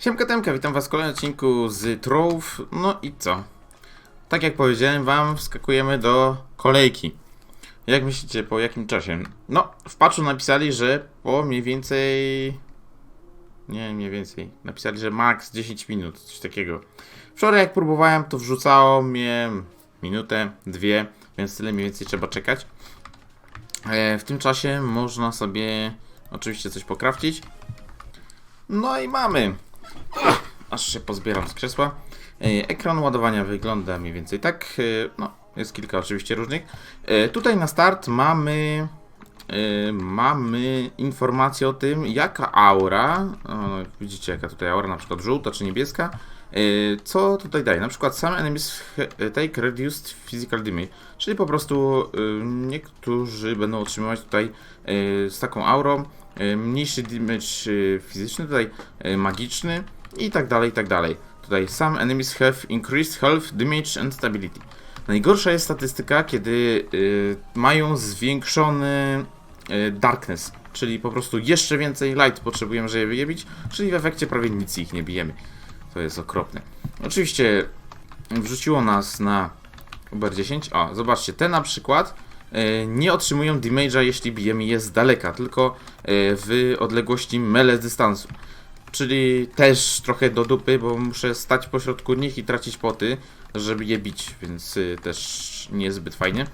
Siemka Temka, witam was w kolejnym odcinku z Trollów. No i co? Tak jak powiedziałem wam, wskakujemy do kolejki. Jak myślicie, po jakim czasie? No, w patchu napisali, że po mniej więcej... Nie, mniej więcej. Napisali, że max 10 minut, coś takiego. Wczoraj jak próbowałem, to wrzucało mnie minutę, dwie, więc tyle mniej więcej trzeba czekać. E, w tym czasie można sobie oczywiście coś pokrawcić. No i mamy. Aż się pozbieram z krzesła. Ekran ładowania wygląda mniej więcej tak. E, No, jest kilka oczywiście różnych. E, Tutaj na start mamy e, mamy informację o tym, jaka aura, o, no, widzicie jaka tutaj aura, na przykład żółta czy niebieska, co tutaj daje. Na przykład some enemies take reduced physical damage, czyli po prostu niektórzy będą otrzymywać tutaj z taką aurą mniejszy damage fizyczny, tutaj magiczny i tak dalej, i tak dalej. Tutaj some enemies have increased health, damage and stability. Najgorsza jest statystyka, kiedy y, mają zwiększony y, darkness, czyli po prostu jeszcze więcej light potrzebujemy, żeby je wyjebić, czyli w efekcie prawie nic ich nie bijemy. To jest okropne. Oczywiście wrzuciło nas na Uber 10. O, zobaczcie, te na przykład y, nie otrzymują damage'a, jeśli bijemy je z daleka, tylko y, w odległości melee z dystansu. Czyli też trochę do dupy, bo muszę stać pośrodku nich i tracić poty, żeby je bić, więc y, też niezbyt fajnie.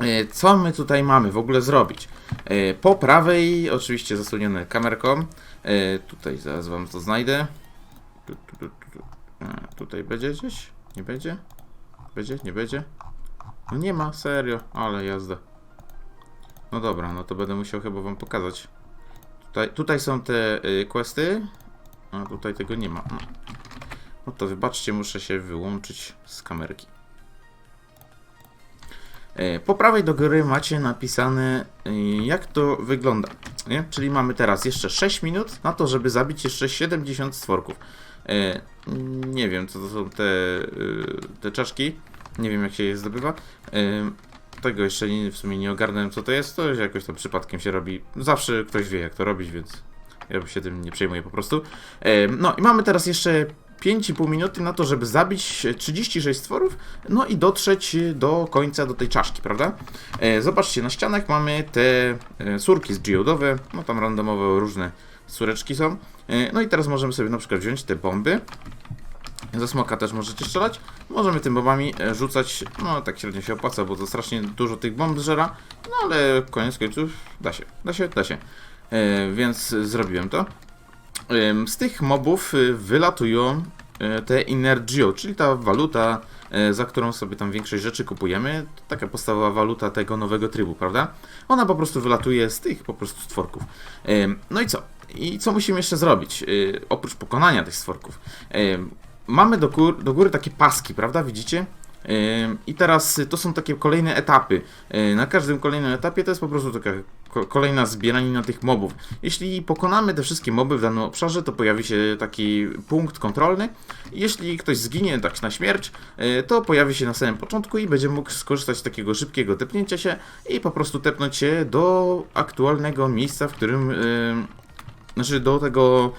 E, Co my tutaj mamy w ogóle zrobić? E, Po prawej, oczywiście zasłonione kamerką. E, Tutaj zaraz wam to znajdę. Tu, tu, tu, tu, tu. Tutaj będzie gdzieś? Nie będzie? Będzie? Nie będzie? No nie ma, serio, ale jazda. No dobra, no to będę musiał chyba wam pokazać. Tutaj, tutaj są te y, questy, a tutaj tego nie ma. No. no to wybaczcie, muszę się wyłączyć z kamerki. E, Po prawej do góry macie napisane y, jak to wygląda. Nie? Czyli mamy teraz jeszcze 6 minut na to, żeby zabić jeszcze 70 stworków. E, Nie wiem co to są te, y, te czaszki. Nie wiem jak się je zdobywa. Tego jeszcze nie, w sumie nie ogarnąłem co to jest. To jakoś tam przypadkiem się robi. Zawsze ktoś wie jak to robić, więc ja się tym nie przejmuję po prostu. No i mamy teraz jeszcze 5,5 minuty na to, żeby zabić 36 stworów, no i dotrzeć do końca, do tej czaszki, prawda? E, Zobaczcie, na ścianach mamy te e, surki z geodowe, no tam randomowo różne sureczki są. E, No i teraz możemy sobie na przykład wziąć te bomby. Ze smoka też możecie strzelać. Możemy tym bombami e, rzucać, no tak średnio się opłaca, bo to strasznie dużo tych bomb zżera, no ale koniec końców da się, da się, da się. E, Więc zrobiłem to. Z tych mobów y, wylatują te Energio, czyli ta waluta, za którą sobie tam większość rzeczy kupujemy. To Taka podstawowa waluta tego nowego trybu, prawda? Ona po prostu wylatuje z tych po prostu stworków. No i co? I co musimy jeszcze zrobić? Oprócz pokonania tych stworków. Mamy do, gór, do góry takie paski, prawda? Widzicie? I teraz y, to są takie kolejne etapy. Y, Na każdym kolejnym etapie to jest po prostu taka ko- kolejna zbieranina tych mobów. Jeśli pokonamy te wszystkie moby w danym obszarze, to pojawi się taki punkt kontrolny. Jeśli ktoś zginie tak na śmierć, y, to pojawi się na samym początku i będzie mógł skorzystać z takiego szybkiego tepnięcia się i po prostu tepnąć się do aktualnego miejsca, w którym. Znaczy do tego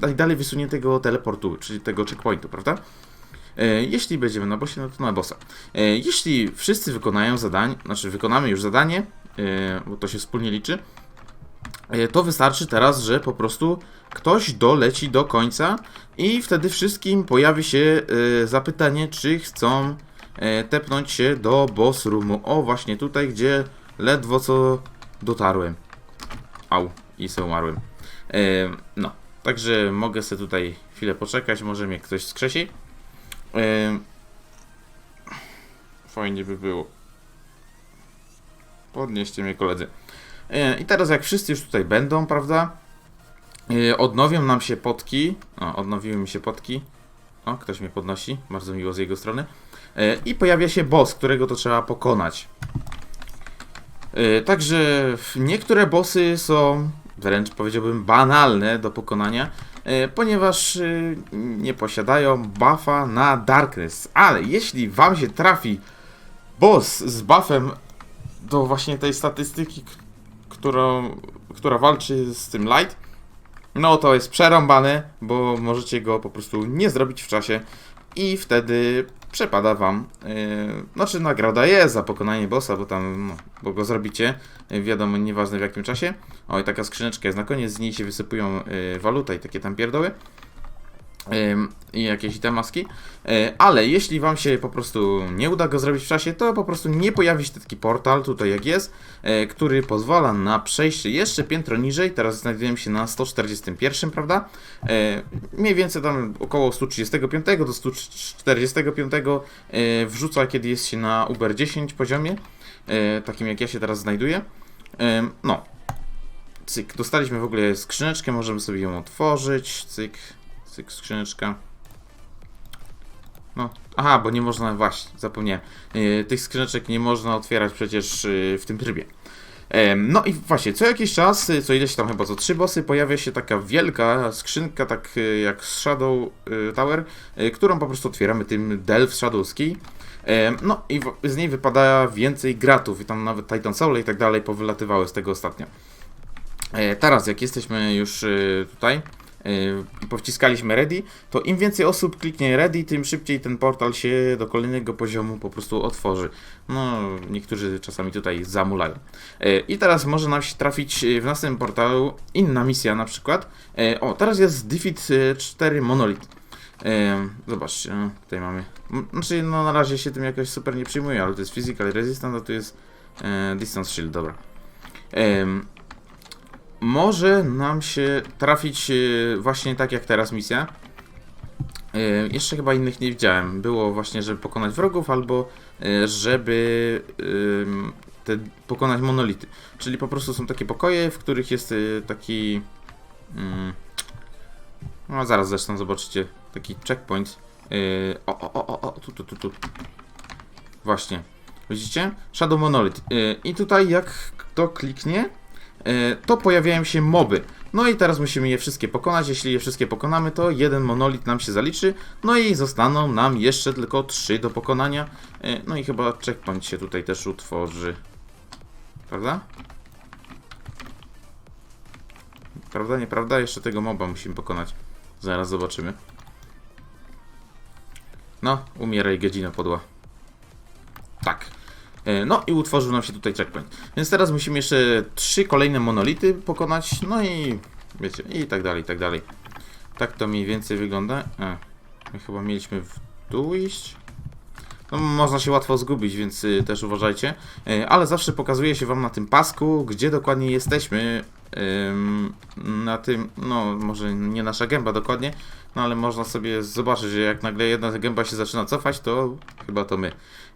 najdalej wysuniętego teleportu, czyli tego checkpointu, prawda? E, Jeśli będziemy na bossie, no to na bossa. E, Jeśli wszyscy wykonają zadanie, znaczy wykonamy już zadanie, e, bo to się wspólnie liczy, to wystarczy teraz, że po prostu ktoś doleci do końca i wtedy wszystkim pojawi się zapytanie, czy chcą tepnąć się do boss roomu. O, właśnie tutaj, gdzie ledwo co dotarłem. Au, i sobie umarłem. No, także mogę sobie tutaj chwilę poczekać, może mnie ktoś skrzesi. Fajnie by było. Podnieście mnie koledzy. I teraz jak wszyscy już tutaj będą, prawda? Odnowią nam się potki. O, odnowiły mi się potki. O, ktoś mnie podnosi. Bardzo miło z jego strony. I pojawia się boss, którego to trzeba pokonać. Także niektóre bossy są wręcz powiedziałbym banalne do pokonania, e, ponieważ e, nie posiadają buffa na Darkness. Ale jeśli wam się trafi boss z buffem do właśnie tej statystyki, którą, która walczy z tym Light, no to jest przerąbane, bo możecie go po prostu nie zrobić w czasie i wtedy przepada wam, yy, znaczy nagroda jest za pokonanie bossa, bo tam, no, bo go zrobicie, yy, wiadomo, nieważne w jakim czasie. O, i taka skrzyneczka jest na koniec, z niej się wysypują yy, waluta i takie tam pierdoły. I jakieś itemaski, Yy, ale jeśli wam się po prostu nie uda go zrobić w czasie, to po prostu nie pojawi się taki portal tutaj jak jest, yy, który pozwala na przejście jeszcze piętro niżej, teraz znajdujemy się na 141, prawda? Yy, mniej więcej tam około 135 do 145 yy, wrzuca, kiedy jest się na Uber 10 poziomie, takim jak ja się teraz znajduję. No, cyk, dostaliśmy w ogóle skrzyneczkę, możemy sobie ją otworzyć, cyk, cyk, skrzyneczka. No, aha, bo nie można, właśnie, zapomniałem. Yy, tych skrzyneczek nie można otwierać przecież yy, w tym trybie. No i właśnie, co jakiś czas, y, co ileś tam chyba co trzy bossy, pojawia się taka wielka skrzynka, tak jak z Shadow Tower, którą po prostu otwieramy tym Delve. Em, No i z niej wypada więcej gratów i tam nawet Titan Soul i tak dalej powylatywały z tego ostatnio. E, Teraz, jak jesteśmy już tutaj i powciskaliśmy ready, to im więcej osób kliknie ready, tym szybciej ten portal się do kolejnego poziomu po prostu otworzy. No, niektórzy czasami tutaj zamulają. E, I teraz może nam się trafić e, w następnym portalu inna misja na przykład. O, teraz jest Defeat e, 4 Monolith. Zobaczcie, no, tutaj mamy. Znaczy, no na razie się tym jakoś super nie przyjmuje, ale to jest Physical Resistance, a tu jest Distance Shield, dobra. Może nam się trafić e, właśnie tak jak teraz misja. E, Jeszcze chyba innych nie widziałem. Było właśnie, żeby pokonać wrogów, albo e, żeby te, pokonać monolity. Czyli po prostu są takie pokoje, w których jest taki. mm, no zaraz zresztą zobaczycie taki checkpoint. O, o, o, o, o, tu, tu, tu, tu. Właśnie. Widzicie? Shadow Monolith. I tutaj jak to kliknie, to pojawiają się moby. No i teraz musimy je wszystkie pokonać. Jeśli je wszystkie pokonamy, to jeden monolit nam się zaliczy. No i zostaną nam jeszcze tylko trzy do pokonania. E, No i chyba checkpoint się tutaj też utworzy. Prawda? Prawda, nieprawda? Jeszcze tego moba musimy pokonać. Zaraz zobaczymy. No, umieraj godzina podła. E, No i utworzył nam się tutaj checkpoint. Więc teraz musimy jeszcze trzy kolejne monolity pokonać, no i wiecie, i tak dalej, i tak dalej. Tak to mniej więcej wygląda. E, my chyba mieliśmy w dół iść. No, można się łatwo zgubić, więc y, też uważajcie. E, ale zawsze pokazuje się Wam na tym pasku, gdzie dokładnie jesteśmy. Na tym, no może nie nasza gęba dokładnie, no ale można sobie zobaczyć, że jak nagle jedna gęba się zaczyna cofać, to chyba to my.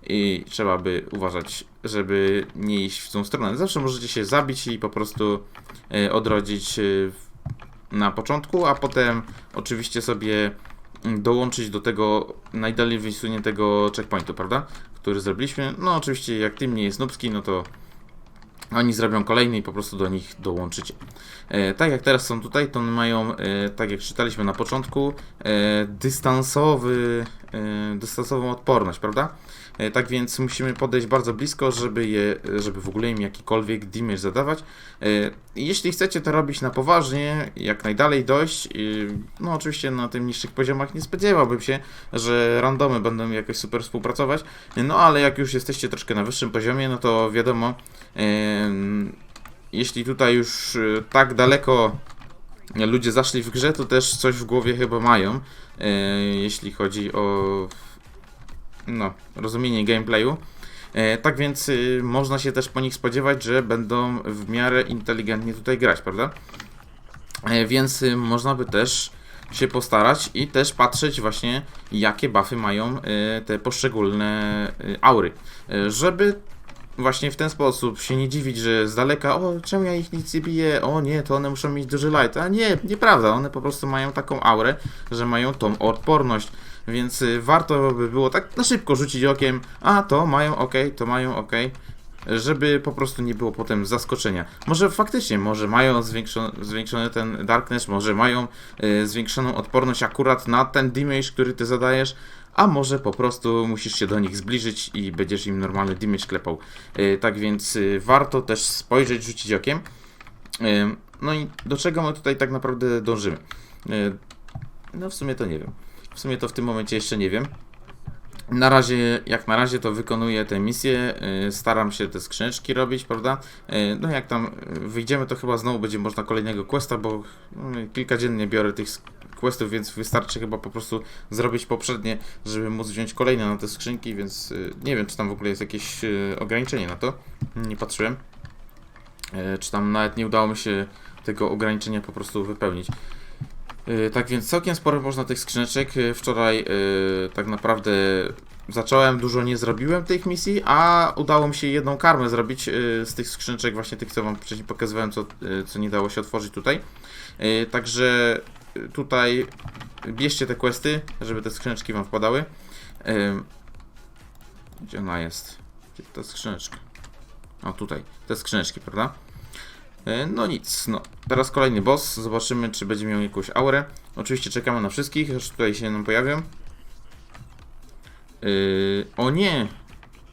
I trzeba by uważać, żeby nie iść w tą stronę. Zawsze możecie się zabić i po prostu e, odrodzić na początku, a potem oczywiście sobie dołączyć do tego najdalej wysuniętego checkpointu, prawda? Który zrobiliśmy. No oczywiście jak tym nie jest nubski, no to oni zrobią kolejny i po prostu do nich dołączycie. E, tak jak teraz są tutaj, to one mają, e, tak jak czytaliśmy na początku, e, dystansowy, dystansową odporność, prawda? E, tak więc musimy podejść bardzo blisko, żeby je, żeby w ogóle im jakikolwiek damage zadawać. E, jeśli chcecie to robić na poważnie, jak najdalej dojść, no oczywiście na tym niższych poziomach nie spodziewałbym się, że randomy będą jakoś super współpracować, no ale jak już jesteście troszkę na wyższym poziomie, no to wiadomo, jeśli tutaj już e, tak daleko ludzie zaszli w grze, to też coś w głowie chyba mają, e, jeśli chodzi o no, rozumienie gameplayu. E, tak więc y, można się też po nich spodziewać, że będą w miarę inteligentnie tutaj grać, prawda? E, więc y, można by też się postarać i też patrzeć właśnie jakie buffy mają te poszczególne aury, żeby właśnie w ten sposób się nie dziwić, że z daleka, o czemu ja ich nic nie biję, o nie, to one muszą mieć duży light, a nie, nieprawda, one po prostu mają taką aurę, że mają tą odporność, więc y, warto by było tak na szybko rzucić okiem, a to mają ok, to mają ok, żeby po prostu nie było potem zaskoczenia. Może faktycznie, może mają zwiększony, zwiększony ten darkness, może mają y, zwiększoną odporność akurat na ten damage, który ty zadajesz, a może po prostu musisz się do nich zbliżyć i będziesz im normalny damage klepał. Y, tak więc y, warto też spojrzeć, rzucić okiem. Ym, no i do czego my tutaj tak naprawdę dążymy? E, No w sumie to nie wiem. W sumie to w tym momencie jeszcze nie wiem. Na razie, jak na razie to wykonuję te misje, y, staram się te skrzyneczki robić, prawda? Y, No jak tam y, wyjdziemy, to chyba znowu będzie można kolejnego questa, bo y, kilkadziennie biorę tych questów, więc wystarczy chyba po prostu zrobić poprzednie, żeby móc wziąć kolejne na te skrzynki, więc nie wiem, czy tam w ogóle jest jakieś ograniczenie na to. Nie patrzyłem. Czy tam nawet nie udało mi się tego ograniczenia po prostu wypełnić. Yy, Tak więc całkiem sporo można tych skrzyneczek. Yy, Wczoraj yy, tak naprawdę zacząłem, dużo nie zrobiłem tych misji, a udało mi się jedną karmę zrobić z tych skrzyneczek, właśnie tych, co wam wcześniej pokazywałem, co, co nie dało się otworzyć tutaj. Także tutaj bierzcie te questy, żeby te skrzyneczki wam wpadały. Gdzie ona jest? Gdzie ta skrzyneczka? O, tutaj. Te skrzyneczki, prawda? E, No nic, no. Teraz kolejny boss. Zobaczymy, czy będzie miał jakąś aurę. Oczywiście czekamy na wszystkich, aż tutaj się nam pojawią. Yy, o nie!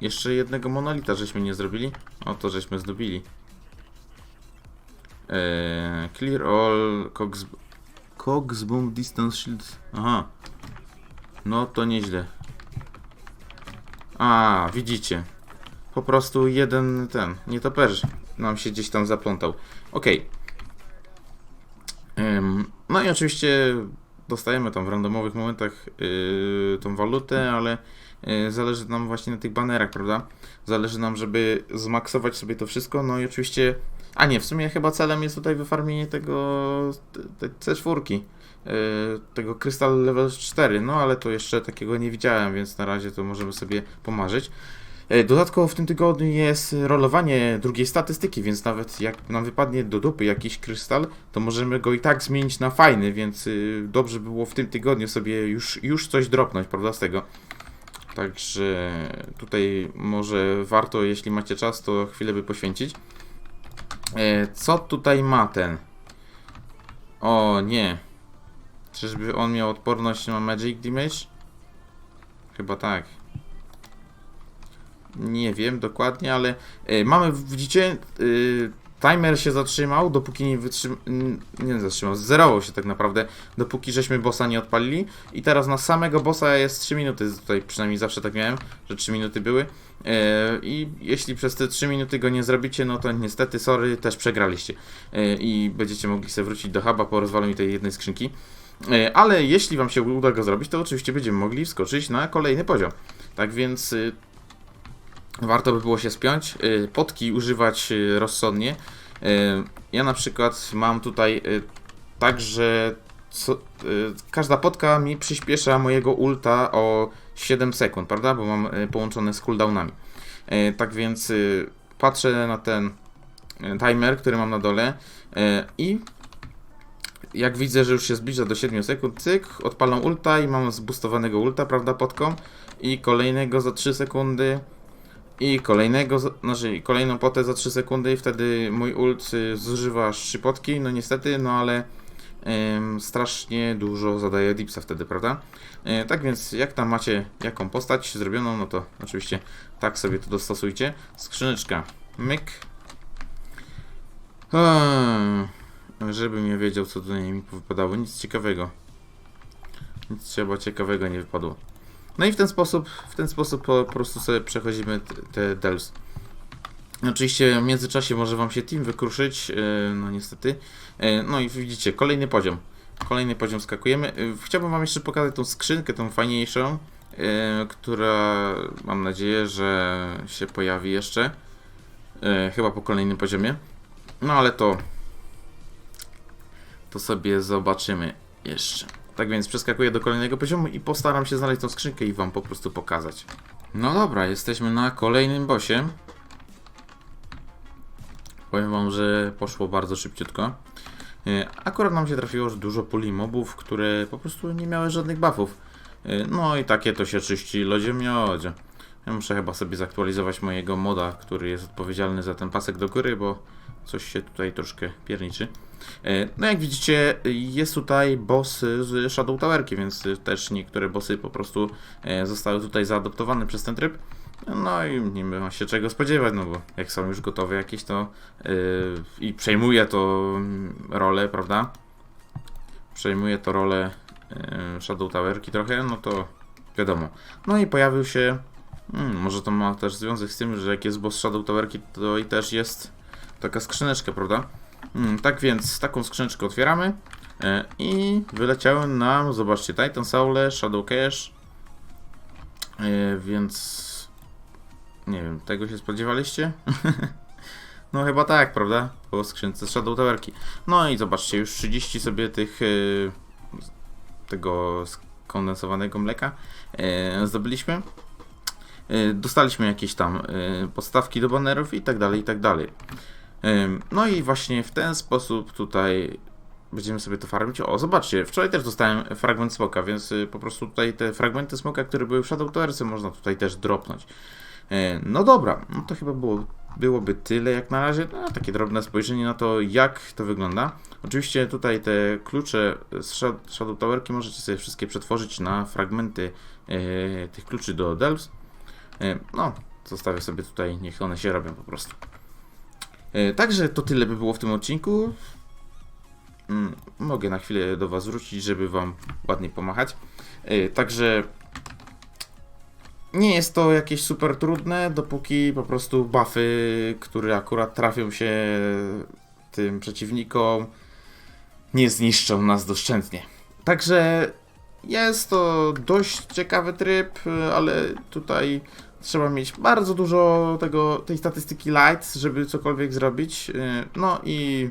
Jeszcze jednego monolita żeśmy nie zrobili. O to żeśmy zdobili. Yy, clear all cogs... Cogs boom distance shield. Aha. No to nieźle. A, widzicie. Po prostu jeden ten, nietoperz nam się gdzieś tam zaplątał. Ym, no i oczywiście dostajemy tam w randomowych momentach yy, tą walutę, ale yy, zależy nam właśnie na tych banerach, prawda? Zależy nam, żeby zmaksować sobie to wszystko, no i oczywiście... A nie, w sumie chyba celem jest tutaj wyfarmienie tego te- te C4, yy, tego Crystal Level 4, no ale to jeszcze takiego nie widziałem, więc na razie to możemy sobie pomarzyć. E, Dodatkowo w tym tygodniu jest rolowanie drugiej statystyki, więc nawet jak nam wypadnie do dupy jakiś krystal, to możemy go i tak zmienić na fajny, więc y, dobrze by było w tym tygodniu sobie już, już coś dropnąć, prawda, z tego. Także tutaj może warto, jeśli macie czas, to chwilę by poświęcić. E, Co tutaj ma ten? O nie. Czyżby on miał odporność na Magic Damage? Chyba tak. Nie wiem dokładnie, ale e, mamy, widzicie, e, timer się zatrzymał, dopóki nie wytrzymał, nie zatrzymał, zerował się tak naprawdę, dopóki żeśmy bossa nie odpalili i teraz na samego bossa jest 3 minuty, tutaj przynajmniej zawsze tak miałem, że 3 minuty były e, i jeśli przez te 3 minuty go nie zrobicie, no to niestety, sorry, też przegraliście i będziecie mogli sobie wrócić do huba po rozwaleniu tej jednej skrzynki. Ale jeśli Wam się uda go zrobić, to oczywiście będziemy mogli wskoczyć na kolejny poziom. Tak więc warto by było się spiąć, y, potki używać y, rozsądnie. Y, Ja na przykład mam tutaj tak, że co, każda potka mi przyspiesza mojego ulta o 7 sekund, prawda? Bo mam połączone z cooldownami. Tak więc patrzę na ten timer, który mam na dole i jak widzę, że już się zbliża do 7 sekund, cyk, odpalam ulta i mam zboostowanego ulta, prawda, potką i kolejnego za 3 sekundy i kolejnego, znaczy kolejną potę za 3 sekundy i wtedy mój ult y, zużywa aż 3 potki, no niestety, no ale ym, strasznie dużo zadaje dipsa wtedy, prawda? E, tak więc jak tam macie jaką postać zrobioną, no to oczywiście tak sobie to dostosujcie. Skrzyneczka, myk. Hmm. Żebym nie wiedział, co tutaj mi wypadało. Nic ciekawego. Nic trzeba ciekawego nie wypadło. No i w ten sposób, w ten sposób po, po prostu sobie przechodzimy te, dels. Oczywiście w międzyczasie może wam się team wykruszyć, yy, no niestety. Yy, no i widzicie, kolejny poziom. Kolejny poziom skakujemy. Yy, Chciałbym wam jeszcze pokazać tą skrzynkę, tą fajniejszą, która mam nadzieję, że się pojawi jeszcze. Chyba po kolejnym poziomie. No ale to to sobie zobaczymy jeszcze. Tak więc przeskakuję do kolejnego poziomu i postaram się znaleźć tą skrzynkę i wam po prostu pokazać. No dobra, jesteśmy na kolejnym bosie. Powiem wam, że poszło bardzo szybciutko. E, Akurat nam się trafiło dużo puli mobów, które po prostu nie miały żadnych buffów. E, No i takie to się czyści lodzie miodzie. Ja muszę chyba sobie zaktualizować mojego moda, który jest odpowiedzialny za ten pasek do góry, bo coś się tutaj troszkę pierniczy. E, No jak widzicie, jest tutaj boss z Shadow Towerki, więc też niektóre bossy po prostu e, zostały tutaj zaadoptowane przez ten tryb. No i nie ma się czego spodziewać, no bo jak są już gotowe jakieś to yy, i przejmuje to mm, rolę, prawda? Przejmuje to rolę yy, Shadow Towerki trochę, no to wiadomo. No i pojawił się, mm, może to ma też związek z tym, że jak jest boss Shadow Towerki, to i też jest taka skrzyneczka, prawda? Mm, tak więc taką skrzyneczkę otwieramy e, i wyleciały nam, zobaczcie, Titan Soul, Shadow Cache, e, więc nie wiem, tego się spodziewaliście? no chyba tak, prawda? Po skrzynce Shadow Towerki. No i zobaczcie, już 30 sobie tych e, tego skondensowanego mleka e, zdobyliśmy. E, dostaliśmy jakieś tam e, podstawki do banerów i tak dalej, i tak dalej. No i właśnie w ten sposób tutaj będziemy sobie to farmić. O, zobaczcie, wczoraj też dostałem fragment smoka, więc y, po prostu tutaj te fragmenty smoka, które były w Shadow Towersy, można tutaj też dropnąć. No dobra, no to chyba było, byłoby tyle jak na razie. No, takie drobne spojrzenie na to, jak to wygląda. Oczywiście tutaj te klucze z Sha- Shadow Towerki możecie sobie wszystkie przetworzyć na fragmenty tych kluczy do Delves. E, No, zostawię sobie tutaj, niech one się robią po prostu. E, Także to tyle by było w tym odcinku. Mm, Mogę na chwilę do Was wrócić, żeby Wam ładnie pomachać. E, Także nie jest to jakieś super trudne, dopóki po prostu buffy, które akurat trafią się tym przeciwnikom, nie zniszczą nas doszczętnie. Także jest to dość ciekawy tryb, ale tutaj trzeba mieć bardzo dużo tego, tej statystyki lights, żeby cokolwiek zrobić. Yy, No i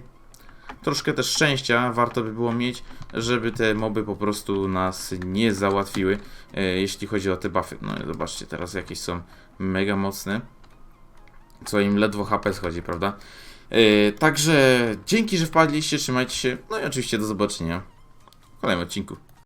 troszkę też szczęścia warto by było mieć, żeby te moby po prostu nas nie załatwiły, yy, jeśli chodzi o te buffy. No i zobaczcie, teraz jakieś są mega mocne, co im ledwo HP schodzi, prawda? Także dzięki, że wpadliście, trzymajcie się, no i oczywiście do zobaczenia w kolejnym odcinku.